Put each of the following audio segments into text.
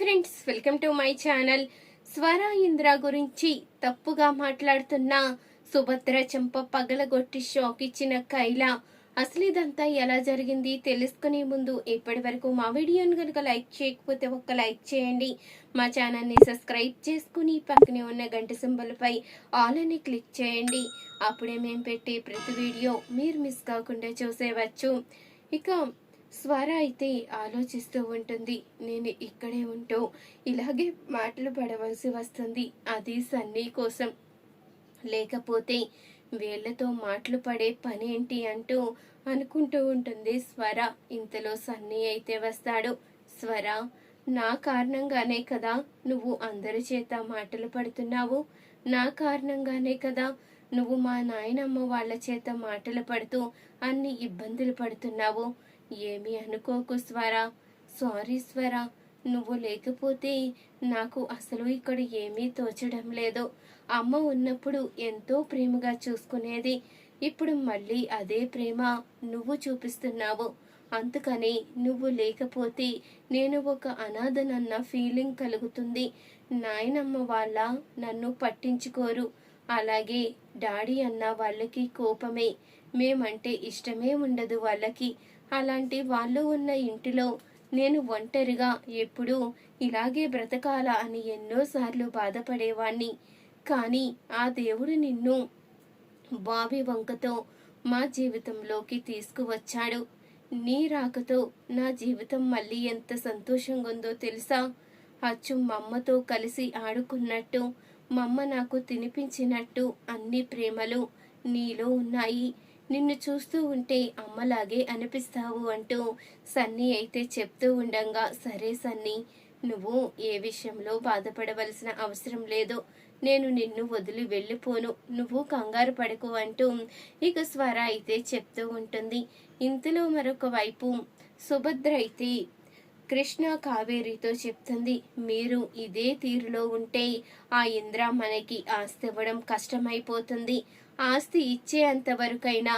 Friends welcome to my channel. స్వర ఇంద్ర గురించి తప్పుగా మాట్లాడుతున్న. సుభద్ర చెంప పగలగొట్టి షాక్ ఇచ్చిన కైల అసలు ఇదంతా ఎలా జరిగింది తెలుసుకునే ముందు ఇప్పటి వరకు మా వీడియోని కనుక లైక్ చేయకపోతే ఒక్క లైక్ చేయండి. మా ఛానల్ని సబ్స్క్రైబ్ చేసుకుని పక్కనే ఉన్న గంట సింబల్పై ఆల్ అని క్లిక్ చేయండి. అప్పుడే మేము పెట్టే ప్రతి వీడియో మీరు మిస్ కాకుండా చూసేవచ్చు. ఇక స్వర అయితే ఆలోచిస్తూ ఉంటుంది. నేను ఇక్కడే ఉంటూ ఇలాగే మాటలు పడవలసి వస్తుంది. అది సన్నీ కోసం. లేకపోతే వీళ్ళతో మాటలు పడే పని ఏంటి అంటూ అనుకుంటూ ఉంటుంది స్వర. ఇంతలో సన్నీ అయితే వస్తాడు. స్వర నా కారణంగానే కదా నువ్వు అందరి చేత మాటలు పడుతున్నావు? నా కారణంగానే కదా నువ్వు మా నాయనమ్మ వాళ్ళ చేత మాటలు పడుతూ అన్ని ఇబ్బందులు పడుతున్నావు? ఏమీ అనుకోకు స్వర. సారీ స్వర. నువ్వు లేకపోతే నాకు అసలు ఇక్కడ ఏమీ తోచడం లేదు. అమ్మ ఉన్నప్పుడు ఎంతో ప్రేమగా చూసుకునేది. ఇప్పుడు మళ్ళీ అదే ప్రేమ నువ్వు చూపిస్తున్నావు. అందుకని నువ్వు లేకపోతే నేను ఒక అనాథనన్న ఫీలింగ్ కలుగుతుంది. నాయనమ్మ వాళ్ళ నన్ను పట్టించుకోరు. అలాగే డాడీ అన్న వాళ్ళకి కోపమే. మేమంటే ఇష్టమే ఉండదు వాళ్ళకి. అలాంటి వాళ్ళు ఉన్న ఇంటిలో నేను ఒంటరిగా ఎప్పుడూ ఇలాగే బ్రతకాలా అని ఎన్నోసార్లు బాధపడేవాణ్ణి. కానీ ఆ దేవుడు నిన్ను బావి వంకతో మా జీవితంలోకి తీసుకువచ్చాడు. నీ రాకతో నా జీవితం మళ్ళీ ఎంత సంతోషంగా ఉందో తెలుసా? అచ్చు మమ్మతో కలిసి ఆడుకున్నట్టు మమ్మ నాకు తినిపించినట్టు అన్ని ప్రేమలు నీలో ఉన్నాయి. నిన్ను చూస్తూ ఉంటే అమ్మలాగే అనిపిస్తావు అంటూ సన్నీ అయితే చెప్తూ ఉండంగా సరే సన్నీ నువ్వు ఏ విషయంలో బాధపడవలసిన అవసరం లేదు. నేను నిన్ను వదిలి వెళ్ళిపోను. నువ్వు కంగారు పడకు అంటూ ఇక స్వర అయితే చెప్తూ ఉంటుంది. ఇంతలో మరొక వైపు సుభద్ర అయితే కృష్ణ కావేరితో చెప్తుంది మీరు ఇదే తీరులో ఉంటే ఆ ఇంద్ర మనకి ఆస్తి ఇవ్వడం కష్టమైపోతుంది. ఆస్తి ఇచ్చేంత వరకైనా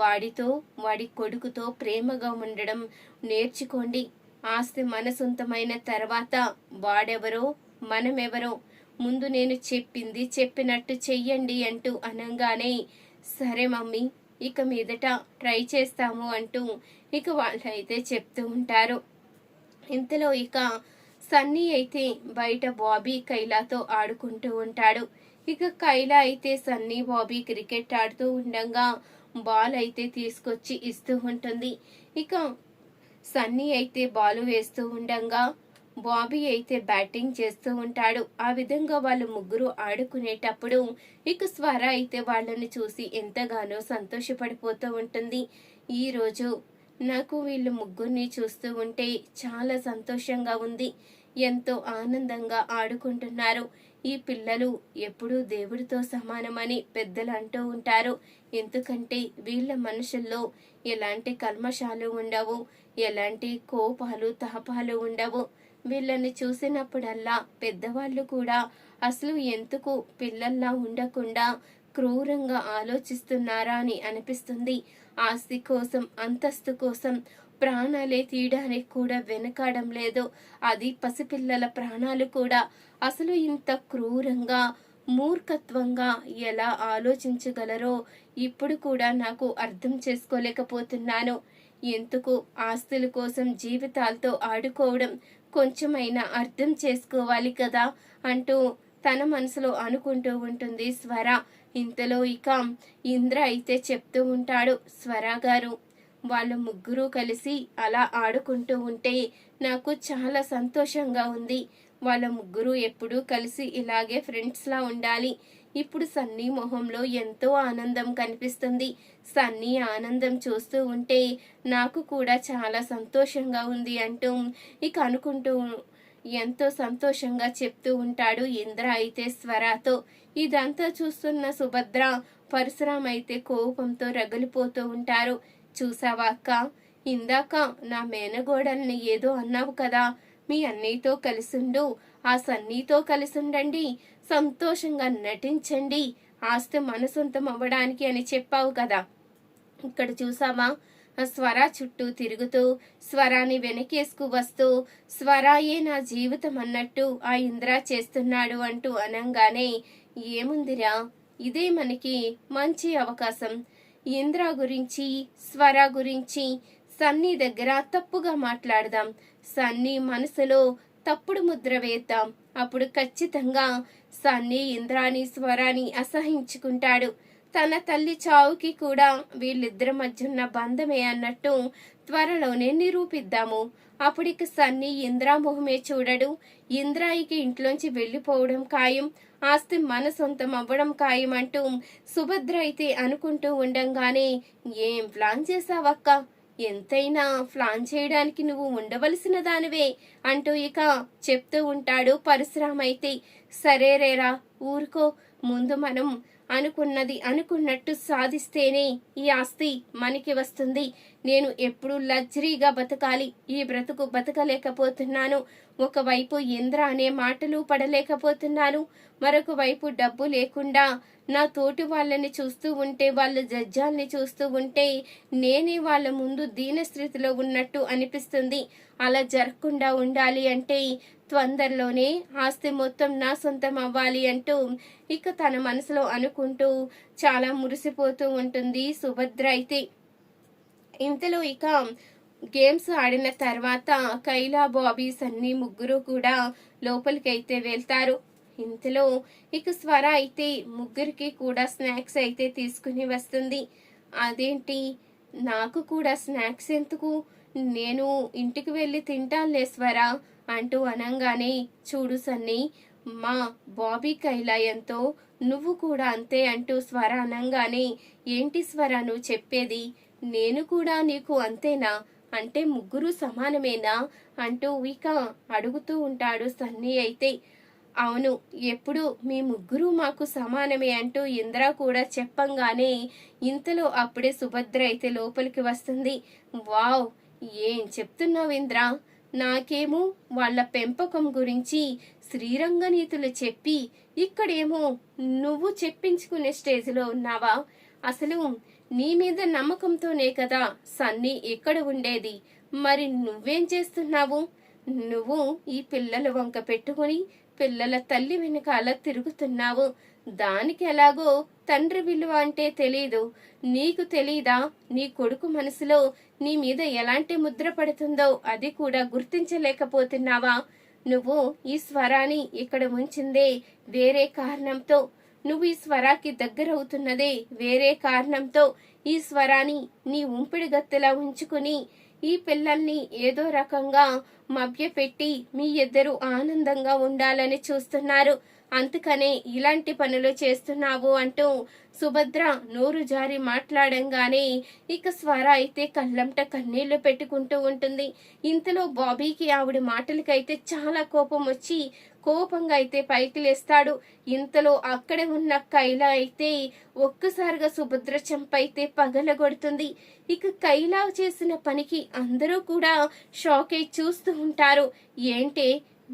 వాడితో వాడి కొడుకుతో ప్రేమగా ఉండడం నేర్చుకోండి. ఆస్తి మన సొంతమైన తర్వాత వాడెవరో మనమెవరో ముందు నేను చెప్పింది చెప్పినట్టు చెయ్యండి అంటూ అనగానే సరే మమ్మీ ఇక మీదట ట్రై చేస్తాము అంటూ ఇక వాళ్ళైతే చెప్తూ ఉంటారు. ఇంతలో ఇక సన్నీ అయితే బయట బాబీ కైలాతో ఆడుకుంటూ ఉంటాడు. ఇక కైలా అయితే సన్నీ బాబీ క్రికెట్ ఆడుతూ ఉండగా బాల్ అయితే తీసుకొచ్చి ఇస్తూ ఉంటుంది. ఇక సన్నీ అయితే బాల్ వేస్తూ ఉండగా బాబీ అయితే బ్యాటింగ్ చేస్తూ ఉంటాడు. ఆ విధంగా వాళ్ళు ముగ్గురు ఆడుకునేటప్పుడు ఇక స్వర అయితే వాళ్ళని చూసి ఎంతగానో సంతోషపడిపోతూ ఉంటుంది. ఈరోజు నాకు వీళ్ళు ముగ్గురిని చూస్తూ ఉంటే చాలా సంతోషంగా ఉంది. ఎంతో ఆనందంగా ఆడుకుంటున్నారు. ఈ పిల్లలు ఎప్పుడూ దేవుడితో సమానమని పెద్దలు అంటూ ఉంటారు. ఎందుకంటే వీళ్ళ మనుషుల్లో ఎలాంటి కల్మషాలు ఉండవు ఎలాంటి కోపాలు తాపాలు ఉండవు. వీళ్ళని చూసినప్పుడల్లా పెద్దవాళ్ళు కూడా అసలు ఎందుకు పిల్లల్లా ఉండకుండా క్రూరంగా ఆలోచిస్తున్నారా అని అనిపిస్తుంది. ఆస్తి కోసం అంతస్తు కోసం ప్రాణాలే తీయడానికి కూడా వెనకాడం లేదు. అది పసిపిల్లల ప్రాణాలు కూడా. అసలు ఇంత క్రూరంగా మూర్ఖత్వంగా ఎలా ఆలోచించగలరో ఇప్పుడు కూడా నాకు అర్థం చేసుకోలేకపోతున్నాను. ఎందుకు? ఆస్తుల కోసం జీవితాలతో ఆడుకోవడం కొంచెమైనా అర్థం చేసుకోవాలి కదా అంటూ తన మనసులో అనుకుంటూ ఉంటుంది స్వర. ఇంతలో ఇక ఇంద్ర అయితే చెప్తూ ఉంటాడు స్వర గారు వాళ్ళు ముగ్గురు కలిసి అలా ఆడుకుంటూ ఉంటే నాకు చాలా సంతోషంగా ఉంది. వాళ్ళ ముగ్గురు ఎప్పుడూ కలిసి ఇలాగే ఫ్రెండ్స్లా ఉండాలి. ఇప్పుడు సన్నీ మొహంలో ఎంతో ఆనందం కనిపిస్తుంది. సన్నీ ఆనందం చూస్తూ ఉంటే నాకు కూడా చాలా సంతోషంగా ఉంది అంటూ ఇక అనుకుంటూ ఎంతో సంతోషంగా చెప్తూ ఉంటాడు ఇంద్ర అయితే స్వరాతో. ఇదంతా చూస్తున్న సుభద్ర పరశురాం అయితే కోపంతో రగిలిపోతూ ఉంటారు. చూసావా అక్క ఇందాక నా మేనగోడల్ని ఏదో అన్నావు కదా మీ అన్నయ్యతో కలిసిండు. ఆ సన్నీతో కలిసిండండి. సంతోషంగా నటించండి. ఆస్తి మన సొంతం అవ్వడానికి అని చెప్పావు కదా. ఇక్కడ చూసావా? ఆ స్వర చుట్టూ తిరుగుతూ స్వరాన్ని వెనకేసుకు వస్తూ స్వరాయే నా జీవితం అన్నట్టు ఆ ఇంద్ర చేస్తున్నాడు అంటూ అనంగానే ఏముందిరా? ఇదే మనకి మంచి అవకాశం. ఇంద్ర గురించి స్వర గురించి సన్నీ దగ్గర తప్పుగా మాట్లాడదాం. సన్నీ మనసులో తప్పుడు ముద్ర వేద్దాం. అప్పుడు ఖచ్చితంగా సన్నీ ఇంద్రాని స్వరాని అసహించుకుంటాడు. తన తల్లి చావుకి కూడా వీళ్ళిద్దరి మధ్య ఉన్న బంధమే అన్నట్టు త్వరలోనే నిరూపిద్దాము. అప్పుడిక సన్నీ ఇంద్రా మొహమే చూడడు. ఇంద్రాయికి ఇంట్లోంచి వెళ్ళిపోవడం ఖాయం. ఆస్తి మన సొంతం అవ్వడం ఖాయం అంటూ సుభద్ర అయితే అనుకుంటూ ఉండంగానే ఏం ప్లాన్ చేసావక్క ఎంతైనా ప్లాన్ చేయడానికి నువ్వు ఉండవలసిన దానివే అంటూ ఇక చెప్తూ ఉంటాడు పరశురామ్ అయితే. సరేరేరా ఊరుకో. ముందు మనం అనుకున్నది అనుకున్నట్టు సాధిస్తేనే ఈ ఆస్తి మనకి వస్తుంది. నేను ఎప్పుడు లగ్జరీగా బతకాలి ఈ బ్రతుకు బతకలేకపోతున్నాను. ఒకవైపు ఇంద్ర అనే మాటలు పడలేకపోతున్నాను మరొక వైపు డబ్బు లేకుండా నా తోటి వాళ్ళని చూస్తూ ఉంటే వాళ్ళ జడ్జాల్ని చూస్తూ ఉంటే నేనే వాళ్ళ ముందు దీన స్థితిలో ఉన్నట్టు అనిపిస్తుంది. అలా జరగకుండా ఉండాలి అంటే తొందరలోనే ఆస్తి మొత్తం నా సొంతం అవ్వాలి అంటూ ఇక తన మనసులో అనుకుంటూ చాలా మురిసిపోతూ ఉంటుంది సుభద్ర అయితే. ఇంతలో ఇక గేమ్స్ ఆడిన తర్వాత కైలా బాబీస్ అన్ని ముగ్గురు కూడా లోపలికైతే వెళ్తారు. ఇంతలో ఇక స్వర అయితే ముగ్గురికి కూడా స్నాక్స్ అయితే తీసుకుని వస్తుంది. అదేంటి? నాకు కూడా స్నాక్స్ ఎందుకు? నేను ఇంటికి వెళ్ళి తింటానులే స్వర అంటూ అనంగానే చూడు సన్ని మా బాబీ కైలాయంతో నువ్వు కూడా అంతే అంటూ స్వర అనంగానే ఏంటి స్వర నువ్వు చెప్పేది? నేను కూడా నీకు అంతేనా? అంటే ముగ్గురు సమానమేనా? అంటూ ఇక అడుగుతూ ఉంటాడు సన్నీ అయితే. అవును ఎప్పుడు మీ ముగ్గురు మాకు సమానమే అంటూ ఇంద్ర కూడా చెప్పంగానే ఇంతలో అప్పుడే సుభద్ర అయితే లోపలికి వస్తుంది. వావ్ ఏం చెప్తున్నావు ఇంద్ర? నాకేమో వాళ్ళ పెంపకం గురించి శ్రీరంగ నీతులు చెప్పి ఇక్కడేమో నువ్వు చెప్పించుకునే స్టేజ్లో ఉన్నావా? అసలు నీ మీద నమ్మకంతోనే కదా సన్నీ ఇక్కడ ఉండేది. మరి నువ్వేం చేస్తున్నావు? నువ్వు ఈ పిల్లల వంక పెట్టుకుని పిల్లల తల్లి వెనకాల తిరుగుతున్నావు. దానికి ఎలాగో తండ్రి విలువ అంటే తెలీదు. నీకు తెలీదా? నీ కొడుకు మనసులో నీ మీద ఎలాంటి ముద్ర పడుతుందో అది కూడా గుర్తించలేకపోతున్నావా? నువ్వు ఈ స్వరాన్ని ఇక్కడ ఉంచిందే వేరే కారణంతో నువ్వు ఈ స్వరాకి దగ్గరవుతున్నదే వేరే కారణంతో ఈ స్వరాన్ని నీ ఉంపిడి గత్తెలా ఉంచుకుని ఈ పిల్లల్ని ఏదో రకంగా మభ్యపెట్టి మీ ఇద్దరు ఆనందంగా ఉండాలని చూస్తున్నారు. అందుకనే ఇలాంటి పనులు చేస్తున్నావు అంటూ సుభద్ర నోరు జారి మాట్లాడంగానే ఇక స్వర అయితే కళ్ళంట కన్నీళ్ళు పెట్టుకుంటూ ఉంటుంది. ఇంతలో బాబీకి ఆవిడ మాటలకైతే చాలా కోపం వచ్చి కోపంగా అయితే పైకి లేస్తాడు. ఇంతలో అక్కడే ఉన్న కైలా అయితే ఒక్కసారిగా సుభద్ర చెంపైతే పగలగొడుతుంది. ఇక కైలా చేసిన పనికి అందరూ కూడా షాక్ అయి చూస్తూ ఉంటారు. ఏంటే?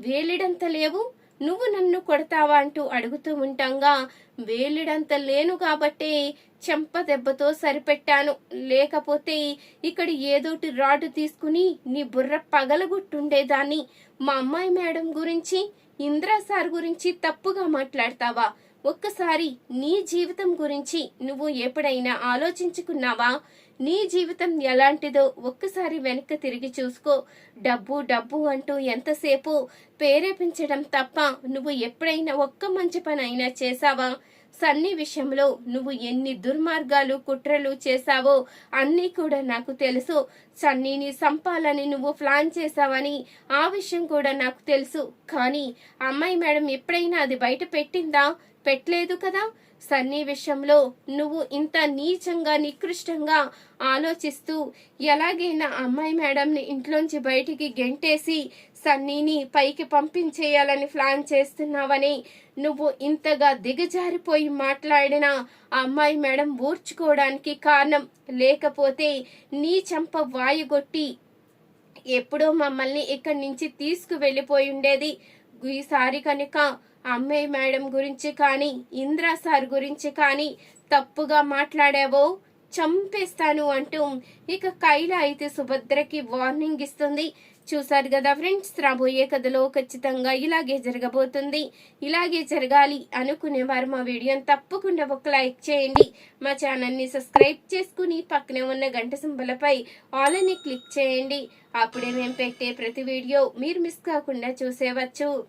వేలిడంత లేవు? నువ్వు నన్ను కొడతావా? అంటూ అడుగుతూ ఉంటాంగా. వేలిడంత లేను కాబట్టే చెంప దెబ్బతో సరిపెట్టాను. లేకపోతే ఇక్కడ ఏదోటి రాడ్ తీసుకుని నీ బుర్ర పగలగొట్టుండేదాన్ని. మా అమ్మాయి మేడం గురించి ఇంద్రా సార్ గురించి తప్పుగా మాట్లాడతావా? ఒక్కసారి నీ జీవితం గురించి నువ్వు ఎప్పుడైనా ఆలోచించుకున్నావా? నీ జీవితం ఎలాంటిదో ఒక్కసారి వెనక్కి తిరిగి చూసుకో. డబ్బు డబ్బు అంటూ ఎంతసేపు ప్రేరేపించడం తప్ప నువ్వు ఎప్పుడైనా ఒక్క మంచి పని అయినా చేశావా? సన్ని విషయంలో నువ్వు ఎన్ని దుర్మార్గాలు కుట్రలు చేశావో అన్నీ కూడా నాకు తెలుసు. సన్నీని సంపాలని నువ్వు ప్లాన్ చేశావని ఆ విషయం కూడా నాకు తెలుసు. కానీ అమ్మాయి మేడం ఎప్పుడైనా అది బయట పెట్టిందా? పెట్టలేదు కదా? సన్నీ విషయంలో నువ్వు ఇంత నీచంగా నికృష్టంగా ఆలోచిస్తూ ఎలాగైనా అమ్మాయి మేడంని ఇంట్లోంచి బయటికి గెంటేసి సన్నీని పైకి పంపించేయాలని ప్లాన్ చేస్తున్నావని నువ్వు ఇంతగా దిగజారిపోయి మాట్లాడిన ఆ అమ్మాయి మేడం ఊర్చుకోవడానికి కారణం లేకపోతే నీ చంప వాయుగొట్టి ఎప్పుడో మమ్మల్ని ఇక్కడి నుంచి తీసుకు వెళ్ళిపోయి ఉండేది. ఈసారి కనుక అమ్మాయి మేడం గురించి కానీ ఇంద్రా సార్ గురించి కానీ తప్పుగా మాట్లాడావో చంపేస్తాను అంటూ ఇక కైల అయితే సుభద్రకి వార్నింగ్ ఇస్తుంది. చూసారు కదా ఫ్రెండ్స్ రాబోయే కథలో ఖచ్చితంగా ఇలాగే జరగబోతుంది. ఇలాగే జరగాలి అనుకునే వారు మా వీడియోని తప్పకుండా ఒక లైక్ చేయండి. మా ఛానల్ని సబ్స్క్రైబ్ చేసుకుని పక్కనే ఉన్న గంట సింబలపై ఆల్ అని క్లిక్ చేయండి. అప్పుడే మేము పెట్టే ప్రతి వీడియో మీరు మిస్ కాకుండా చూసేవచ్చు.